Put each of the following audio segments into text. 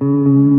Mm-hmm.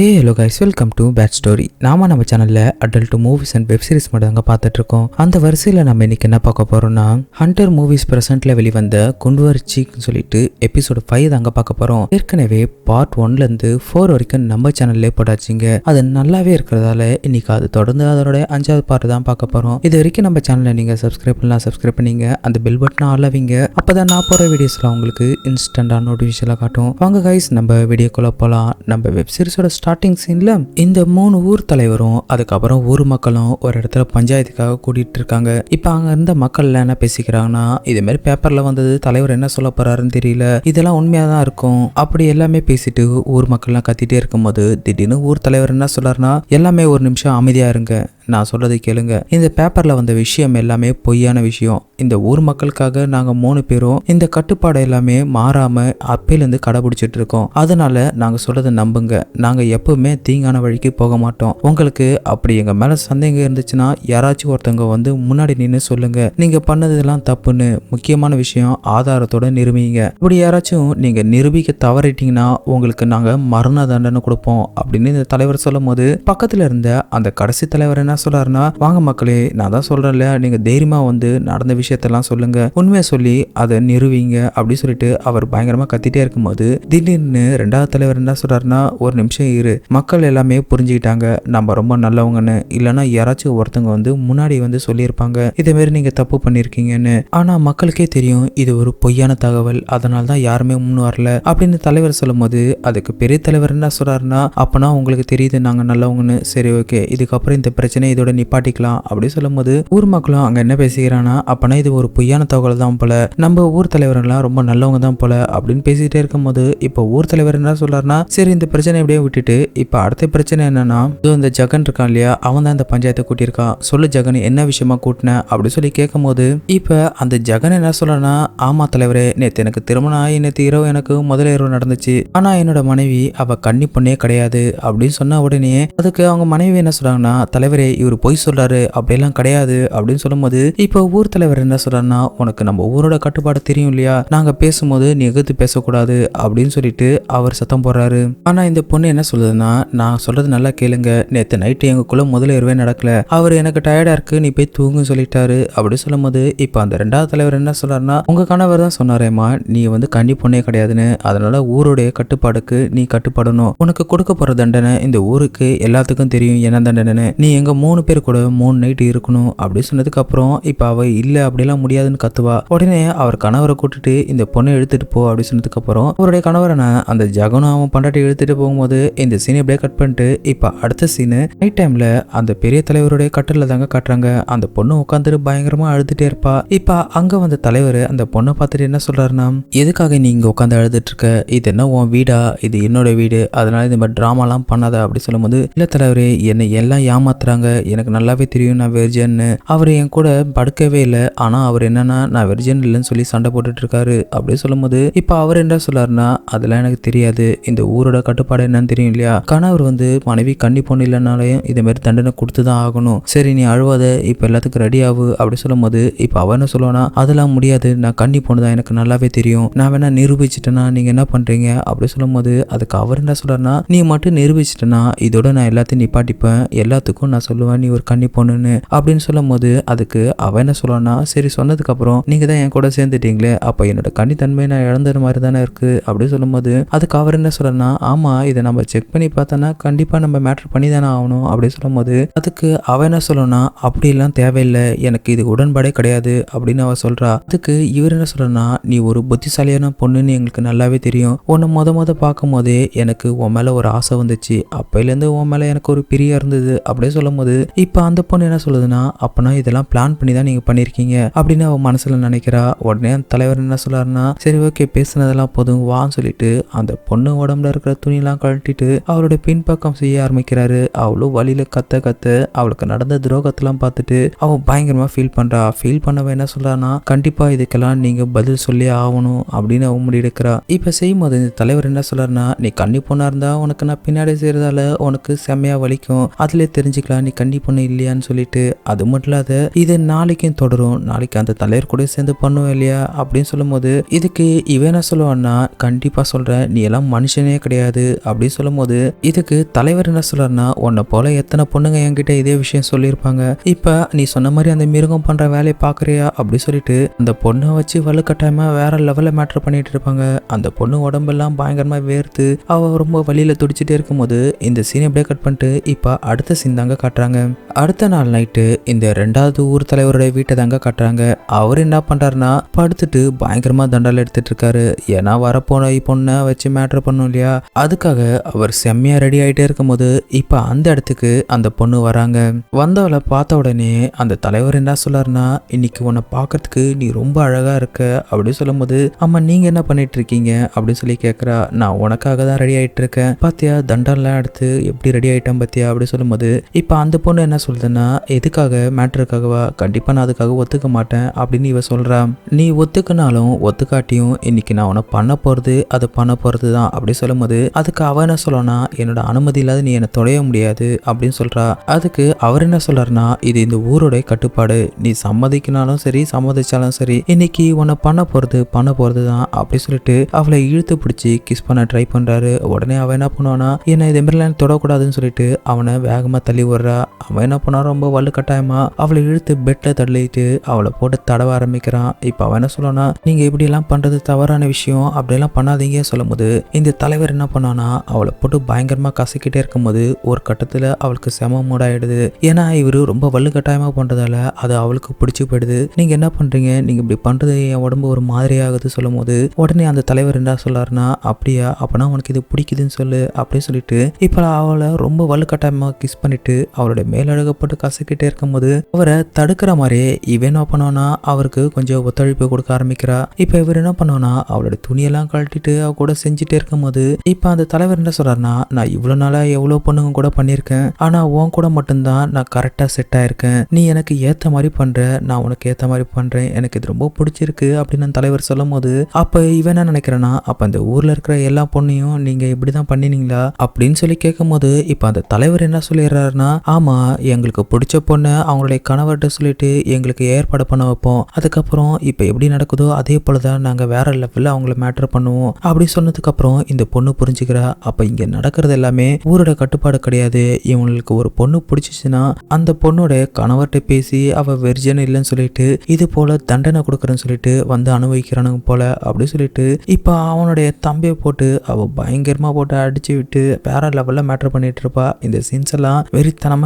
A hello guys welcome to bad story நாம நம்ம சேனல்ல adult movies and web series மட்டும் தாங்க பார்த்துட்டு இருக்கோம் அந்த வரிசையில் நம்ம இன்னைக்கு என்ன பார்க்க போறோம்னா ஹண்டர் மூவிஸ் பிரசன்ட்ல வெளிவந்த குண்டுவர் சீக்னு சொல்லிட்டு எபிசோடு ஃபைவ் தாங்க பார்க்க போறோம். ஏற்கனவே பார்ட் ஒன்ல இருந்து ஃபோர் வரைக்கும் நம்ம சேனல்லே போட்டாச்சுங்க. அது நல்லாவே இருக்கிறதால இன்னைக்கு அது தொடர்ந்து அதோட அஞ்சாவது பார்ட் தான் பார்க்க போறோம். இது வரைக்கும் நம்ம சேனலை நீங்க சப்ஸ்கிரைப் பண்ணலாம் சப்ஸ்கிரைப் பண்ணீங்க. அந்த பெல் பட்டனை ஆளவீங்க அப்பதான் நான் போற வீடியோஸ்ல உங்களுக்கு இன்ஸ்டன்டா நோட்டிஃபிகேஷன் காட்டும். வாங்க கைஸ் நம்ம வீடியோக்குள்ள போலாம். நம்ம வெப் சீரிஸோட ஸ்டார்டிங் சீனில் இந்த மூணு ஊர் தலைவரும் அதுக்கப்புறம் ஊர் மக்களும் ஒரு இடத்துல பஞ்சாயத்துக்காக கூட்டிட்டு இருக்காங்க. இப்போ அங்கே இருந்த மக்கள் என்ன பேசிக்கிறாங்கன்னா இதே மாதிரி பேப்பரில் வந்தது தலைவர் என்ன சொல்ல போகிறாருன்னு தெரியல. இதெல்லாம் உண்மையாக தான் இருக்கும். அப்படி எல்லாமே பேசிட்டு ஊர் மக்கள்லாம் கத்திட்டே இருக்கும்போது திடீர்னு ஊர் தலைவர் என்ன சொல்கிறாருன்னா எல்லாமே ஒரு நிமிஷம் அமைதியாக இருங்க. நான் சொல்றதை கேளுங்க. இந்த பேப்பர்ல வந்த விஷயம் எல்லாமே பொய்யான விஷயம். இந்த ஊர் மக்களுக்காக நாங்க மூணு பேரும் இந்த கட்டுப்பாடு எல்லாமே மாறாம அப்பையிலேருந்து கடைபிடிச்சிட்டு இருக்கோம். அதனால நாங்க சொல்றதை நம்புங்க. நாங்க எப்பவுமே தீங்கான வழிக்கு போக மாட்டோம். உங்களுக்கு அப்படி எங்க மேல சந்தேகம் இருந்துச்சுன்னா யாராச்சும் ஒருத்தவங்க வந்து முன்னாடி நின்று சொல்லுங்க. நீங்க பண்ணதெல்லாம் தப்புன்னு முக்கியமான விஷயம் ஆதாரத்தோட நிரூபிங்க. இப்படி யாராச்சும் நீங்க நிரூபிக்க தவறிட்டீங்கன்னா உங்களுக்கு நாங்க மரண தண்டனை கொடுப்போம் அப்படின்னு இந்த தலைவர் சொல்லும் போது பக்கத்துல இருந்த அந்த கடைசி தலைவர் என்ன சொல்றாருன்னா வாங்க மக்களே நான் தான் சொல்றேன்ல நீங்க தைரியமா வந்து நடந்த விஷயத்தெல்லாம் சொல்லுங்க. உண்மையை சொல்லி அதை நிறுவீங்க. அப்படின்னு சொல்லிட்டு அவர் பயங்கரமா கத்திட்டே இருக்கும்போது திடீர்னு ரெண்டாவது தலைவர் என்ன சொல்றாருன்னா ஒரு நிமிஷம் இரு. மக்கள் எல்லாமே புரிஞ்சுக்கிட்டாங்க. நம்ம ரொம்ப நல்லவங்கன்னு. இல்லைன்னா யாராச்சும் ஒருத்தவங்க வந்து முன்னாடி வந்து சொல்லியிருப்பாங்க. இதே மாதிரி நீங்க தப்பு பண்ணியிருக்கீங்கன்னு. ஆனா மக்களுக்கே தெரியும் இது ஒரு பொய்யான தகவல். அதனால தான் யாருமே முன் வரல. அப்படின்னு தலைவர் சொல்லும்போது அதுக்கு பெரிய தலைவர் என்ன சொல்றாருன்னா அப்பனா உங்களுக்கு தெரியுது நாங்க நல்லவங்கன்னு. சரி ஓகே. இதுக்கப்புறம் இந்த பிரச்சனை இதோட நிப்பாட்டிக்கலாம் அப்படி சொல்லும்போது ஊர் மக்களும் அங்க என்ன பேசிக்கிறானா அப்பனா இது ஒரு பொய்யான தகவல் தான் போல. நம்ம ஊர் தலைவர்கள்லாம் ரொம்ப நல்லவங்க தான் போல. அப்படின்னு பேசிட்டே இருக்கும்போது இப்போ ஊர் தலைவர் என்ன சொல்றாருன்னா சரி இந்த பிரச்சனை அப்படியே விட்டுட்டு இப்போ அடுத்த பிரச்சனை என்னன்னா இந்த ஜெகன் இருக்கான் இல்லையா அவன் தான் இந்த பஞ்சாயத்தை கூட்டியிருக்கான். சொல்லு ஜெகன் என்ன விஷயமா கூட்டின? அப்படின்னு சொல்லி கேட்கும்போது இப்போ அந்த ஜெகன் என்ன சொல்றானா ஆமா தலைவரே நேத்து எனக்கு திருமணம் ஆகி நேற்று இரவு எனக்கு முதல் இரவு நடந்துச்சு. ஆனா என்னோட மனைவி அவ கன்னி பொண்ணே கிடையாது. அப்படின்னு சொன்ன உடனே அதுக்கு அவங்க மனைவி என்ன சொல்றாங்கன்னா தலைவரே இவர் பொய் சொல்றாரு அப்படியெல்லாம் கிடையாது அப்படின்னு சொல்லும்போது இப்போ ஊர் தலைவர் என்ன சொல்றாருன்னா உனக்கு நம்ம ஊரோட கட்டுப்பாடு தெரியும் இல்லையா? நாங்க பேசும்போது நீ எதிர்த்து பேசக்கூடாது அப்படின்னு சொல்லிட்டு அவர் சத்தம் போடுறாரு. ஆனா இந்த பொண்ணு என்ன சொல்லுதுன்னா நான் சொல்றது நல்லா கேளுங்க. நேற்று நைட்டு எங்களுக்குள்ள முதல் இரவே நடக்கல. அவர் எனக்கு டயர்டா இருக்கு நீ போய் தூங்குன்னு சொல்லிட்டாரு. அப்படி சொல்லும்போது இப்போ அந்த ரெண்டாவது தலைவர் என்ன சொல்றாருன்னா உங்க கணவர் தான் சொன்னாரேம்மா நீ வந்து கன்னி பொண்ணே கிடையாதுன்னு. அதனால ஊருடைய கட்டுப்பாடுக்கு நீ கட்டுப்படணும். உனக்கு கொடுக்க போற தண்டனை இந்த ஊருக்கு எல்லாத்துக்கும் தெரியும் என்ன தண்டனைன்னு. நீ எங்க மூணு பேர் கூட மூணு நைட்டு இருக்கணும் அப்படி சொன்னதுக்கு அப்புறம் அவள் அவ இல்ல அப்படிலாம் முடியாதுன்னு கத்துவா. உடனே அவர் கணவரை கூட்டிட்டு இந்த பொண்ணை எடுத்துட்டு போ அப்படி சொன்னதுக்கு அப்புறம் அவருடைய கணவரனை அந்த ஜகனும் அவன் பண்டாட்டி எடுத்துட்டு போகும்போது இந்த சீனை அப்படியே கட் பண்ணிட்டு இப்ப அடுத்த சீனு நைட் டைம்ல அந்த பெரிய தலைவருடைய கட்டில தாங்க காட்டுறாங்க. அந்த பொண்ணு உட்காந்துட்டு பயங்கரமா அழுதுட்டே இருப்பா. இப்ப அங்க வந்த தலைவர் அந்த பொண்ணை பார்த்துட்டு என்ன சொல்றாருன்னா எதுக்காக நீ இங்க உட்காந்து அழுதுட்டு இருக்க? இது என்ன உன் வீடா? இது என்னோட வீடு. அதனால இந்த மாதிரி ட்ராமாலாம் பண்ணாத அப்படி சொல்லும்போது இல்ல தலைவரே என்னை எல்லாம் ஏமாத்துறாங்க. எனக்கு நல்லாவே தெரியும் நான் வெர்ஜன்னு அவர் என் கூட படுக்கவே இல்லை. ஆனா அவர் என்னன்னா நான் வெர்ஜன் இல்லைன்னு சொல்லி சண்டை போட்டுட்டு இருக்காரு அப்படி சொல்லும்போது இப்ப அவர் என்ன சொல்லாருன்னா அதெல்லாம் எனக்கு தெரியாது. இந்த ஊரோட கட்டுப்பாடு என்னன்னு தெரியும் இல்லையா? கணவர் வந்து மனைவி கண்ணி பொண்ணு இல்லைனாலையும் இதே மாதிரி தண்டனை கொடுத்து தான் ஆகணும். சரி நீ அழுவாத. இப்ப எல்லாத்துக்கும் ரெடி ஆகு அப்படி சொல்லும்போது இப்ப அவ என்ன சொல்லுவானா அதெல்லாம் முடியாது. நான் கண்ணி பொண்ணு தான். எனக்கு நல்லாவே தெரியும். நான் வேணா நிரூபிச்சிட்டேன்னா நீங்க என்ன பண்றீங்க? அப்படி சொல்லும்போது அதுக்கு அவர் என்ன சொல்றாருன்னா நீ மட்டும் நிரூபிச்சிட்டனா? இதோட நான் எல்லாத்தையும் நிப்பாட்டிப்பேன். எல்லாத்துக்கும் நான் சொல்லுவேன் நீ ஒரு கன்னி பொண்ணுன்னு அப்படின்னு சொல்லும் போது அதுக்கு அவ என்ன சொல்லனா சரி சொன்னதுக்கு அப்புறம் நீங்க தான் என் கூட சேர்ந்துட்டீங்களே அப்ப என்னோட கன்னித்தன்மையை நான் இழந்துற மாதிரி தானே இருக்கு? அப்படி சொல்லும்போது அதுக்கு அவர் என்ன சொல்லனா ஆமா இதை நம்ம செக் பண்ணி பார்த்தோன்னா கண்டிப்பா நம்ம மேட்டர் பண்ணி தானே ஆகணும். அப்படின்னு சொல்லும்போது அதுக்கு அவ என்ன சொல்லனா அப்படிலாம் தேவையில்லை எனக்கு இது உடன்பாடே கிடையாது அப்படின்னு அவ சொல்றா. அதுக்கு இவர் என்ன சொல்றனா நீ ஒரு புத்திசாலியான பொண்ணுன்னு எங்களுக்கு நல்லாவே தெரியும். உன்னை மொத மொத பார்க்கும் போதே எனக்கு உன் மேல ஒரு ஆசை வந்துச்சு. அப்பையிலேருந்து உன் மேல எனக்கு ஒரு பிரியம் இருந்தது. அப்படியே சொல்லும் போது இப்போ அந்த பொண்ணு என்ன சொல்லுதுன்னா அப்பனா இதெல்லாம் பிளான் பண்ணி தான் நீங்க பண்ணிருக்கீங்க அப்படின்னு அவன் மனசுல நினைக்கிறா. உடனே அந்த தலைவர் என்ன சொல்லாருன்னா சரி ஓகே பேசுனதெல்லாம் போதும் வான்னு சொல்லிட்டு அந்த பொண்ணு உடம்புல இருக்கிற துணியெல்லாம் கழட்டிட்டு அவளோட பின்பக்கம் செய்ய ஆரம்பிக்கிறாரு. அவளும் வழியில கத்த கத்த அவளுக்கு நடந்த துரோகத்தெல்லாம் பார்த்துட்டு அவள் பயங்கரமா ஃபீல் பண்றா. ஃபீல் பண்ணவ என்ன சொல்றான்னா கண்டிப்பா இதுக்கெல்லாம் நீங்க பதில் சொல்லி ஆகணும் அப்படின்னு அவன் முடிவெடுக்கிறா. இப்ப செய்யும் போது இந்த தலைவர் என்ன சொல்றாருன்னா நீ கன்னி பொண்ணா இருந்தா உனக்கு நான் பின்னாடி செய்யறதால உனக்கு செம்மையா வலிக்கும். அதுல தெரிஞ்சுக்கலாம் நீ கண்டி பொண்ணு இல்லையான்னு சொல்லிட்டு அது மட்டும் இல்லாத இது நாளைக்கும் தொடரும் நாளைக்கு அந்த தலைவர் கூட சேர்ந்து பண்ணுவோம் இல்லையா? அப்படின்னு சொல்லும்போது இதுக்கு இவன் என்ன சொல்லுவான்னா கண்டிப்பா சொல்றேன் நீ எல்லாம் மனுஷனே கிடையாது. அப்படின்னு சொல்லும்போது இதுக்கு தலைவர் என்ன சொல்றாருன்னா உன்னை போல எத்தனை பொண்ணுங்க என்கிட்ட இதே விஷயம் சொல்லியிருப்பாங்க. இப்ப நீ சொன்ன மாதிரி அந்த மிருகம் பண்ற வேலையை பாக்குறியா அப்படி சொல்லிட்டு அந்த பொண்ணை வச்சு வலுக்கட்டாயமா வேற லெவல்ல மேட்ரு பண்ணிட்டு இருப்பாங்க. அந்த பொண்ணு உடம்பெல்லாம் பயங்கரமா வேர்த்து அவ ரொம்ப வழியில துடிச்சிட்டே இருக்கும்போது இந்த சீனை அப்படியே கட் பண்ணிட்டு இப்ப அடுத்த சீன் தாங்க காட்டுறாங்க அடுத்த நாள் நைட்டு இந்த ரெண்டாவது ஊர் தலைவருடைய வீட்டை தாங்க கட்டுறாங்க. அவர் என்ன பண்றாருன்னா படுத்துட்டு பயங்கரமா தண்டால் எடுத்துட்டு இருக்காரு. ஏன்னா வரப்போன பொண்ணை வச்சு மேட்ரு பண்ணும் இல்லையா? அதுக்காக அவர் செம்மையா ரெடி ஆயிட்டே இருக்கும்போது இப்போ அந்த இடத்துக்கு அந்த பொண்ணு வராங்க. வந்தவளை பார்த்த உடனே அந்த தலைவர் என்ன சொல்லாருன்னா இன்னைக்கு உன்னை பார்க்கறதுக்கு நீ ரொம்ப அழகா இருக்க. அப்படின்னு சொல்லும்போது அம்மா நீங்க என்ன பண்ணிட்டு இருக்கீங்க? அப்படின்னு சொல்லி கேட்குறா நான் உனக்காக தான் ரெடி ஆயிட்டு இருக்கேன். பார்த்தியா தண்டம்லாம் எடுத்து எப்படி ரெடி ஆகிட்டேன் பார்த்தியா அப்படி சொல்லும்போது இப்போ அந்த பொண்ணு என்ன சொல்லுதுன்னா எதுக்காக மேட்ருக்காகவா கண்டிப்பா நான் அதுக்காக ஒத்துக்க மாட்டேன் அப்படின்னு இவ சொல்றா. நீ ஒத்துக்கினாலும் ஒத்துக்காட்டியும் இன்னைக்கு நான் உன பண்ண போறது அது பண்ண போறது தான் அப்படி சொல்லும்போது அதுக்கு அவ என்ன சொல்லனா என்னோட அனுமதி இல்லாத நீ என்னை தொடைய முடியாது அப்படின்னு சொல்றா. அதுக்கு அவர் என்ன சொல்கிறாருன்னா இது இந்த ஊரோட கட்டுப்பாடு. நீ சம்மதிக்கினாலும் சரி சம்மதிச்சாலும் சரி இன்னைக்கு உன்னை பண்ண போறது பண்ண போறது தான் அப்படி சொல்லிட்டு அவளை இழுத்து பிடிச்சி கிஸ் பண்ண ட்ரை பண்றாரு. உடனே அவன் என்ன பண்ணுவானா என்ன இதே மாதிரிலாம் தொடக்கூடாதுன்னு சொல்லிட்டு அவனை வேகமா தள்ளி விடுறா அவன் என்ன பண்ணா ரொம்ப வலு கட்டாயமா அவளை இழுத்து பெட்ல தள்ளிட்டு அவளை போட்டு தடவ ஆரம்பிக்கிறான். இப்ப அவன் என்ன சொல்லனா நீங்க இப்படி எல்லாம் பண்றது தவறான விஷயம். அப்படியெல்லாம் பண்ணாதீங்க சொல்லும்போது இந்த தலைவர் என்ன பண்ணானா அவளை போட்டு பயங்கரமா கசக்கிட்டே இருக்கும்போது ஒரு கட்டத்துல அவளுக்கு செம மூடாயிடுது. ஏன்னா இவரு ரொம்ப வலு கட்டாயமா பண்றதால அது அவளுக்கு பிடிச்சி போயிடுது. நீங்க என்ன பண்றீங்க? நீங்க இப்படி பண்றது என் உடம்பு ஒரு மாதிரி ஆகுது சொல்லும் போது உடனே அந்த தலைவர் என்ன சொல்லாருன்னா அப்படியா அப்பனா உனக்கு இது பிடிக்குதுன்னு சொல்லு அப்படின்னு சொல்லிட்டு இப்ப அவளை ரொம்ப வலுக்கட்டாயமாக கிஸ் பண்ணிட்டு அவளுடைய மேலழகப்பட்டு கசக்கிட்டே இருக்கும்போது அவரை தடுக்கிற மாதிரியே இவன் என்ன பண்ணோன்னா அவருக்கு கொஞ்சம் ஒத்துழைப்பு கொடுக்க ஆரம்பிக்கிறா. இப்ப இவர் என்ன பண்ணோன்னா அவளோட துணியெல்லாம் கழட்டிட்டு அவ கூட செஞ்சுட்டே இருக்கும்போது இப்ப அந்த தலைவர் என்ன சொல்றாருன்னா நான் இவ்வளவு நாளா எவ்வளவு பொண்ணுங்க கூட பண்ணியிருக்கேன். ஆனா உன் கூட மட்டும்தான் நான் கரெக்டா செட் ஆயிருக்கேன். நீ எனக்கு ஏத்த மாதிரி பண்ற நான் உனக்கு ஏத்த மாதிரி பண்றேன். எனக்கு இது ரொம்ப பிடிச்சிருக்கு அப்படின்னு அந்த தலைவர் சொல்லும் போது அப்ப இவன் என்ன நினைக்கிறேன்னா அப்ப அந்த ஊர்ல இருக்கிற எல்லா பொண்ணையும் நீங்க இப்படிதான் பண்ணினீங்களா? அப்படின்னு சொல்லி கேட்கும் போது இப்ப அந்த தலைவர் என்ன சொல்லிடுறாருன்னா அப்புறமா எங்களுக்கு பிடிச்ச பொண்ணை அவங்களுடைய கணவர்கிட்ட சொல்லிட்டு எங்களுக்கு ஏற்பாடு பண்ண வைப்போம். அதுக்கப்புறம் இப்போ எப்படி நடக்குதோ அதே போலதான் நாங்க வேற லெவல்ல அவங்கள மேட்டர் பண்ணுவோம். அப்படி சொன்னதுக்கு அப்புறம் இந்த பொண்ணு புரிஞ்சுக்கிறா. அப்ப இங்க நடக்கிறது எல்லாமே ஊரோட கட்டுப்பாடு கிடையாது. இவங்களுக்கு ஒரு பொண்ணு பிடிச்சிச்சுன்னா அந்த பொண்ணோட கணவர்கிட்ட பேசி அவ வெர்ஜன் இல்லைன்னு சொல்லிட்டு இது போல தண்டனை கொடுக்குறேன்னு சொல்லிட்டு வந்து அனுபவிக்கிறானுங்க போல அப்படி சொல்லிட்டு இப்போ அவனுடைய தம்பியை போட்டு அவ பயங்கரமா போட்டு அடிச்சு விட்டு வேற லெவல்ல மேட்டர் பண்ணிட்டு இருப்பா. இந்த சீன்ஸ் எல்லாம்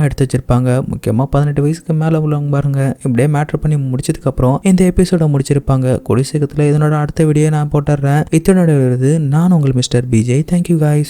வெறித்தனமா எடுத்து வச்சிருப்பாங்க. முக்கியமாக பதினெட்டு வயசுக்கு மேலே உள்ளவங்க பாருங்க. இப்படியே மேட்ரு பண்ணி முடிச்சதுக்கப்புறம் இந்த எபிசோட முடிச்சிருப்பாங்க. கொடி இதனோட அடுத்த வீடியோ நான் போட்டுறேன். இத்தனோட வருது நான் உங்கள் மிஸ்டர் பிஜே தேங்க்யூ காய்ஸ்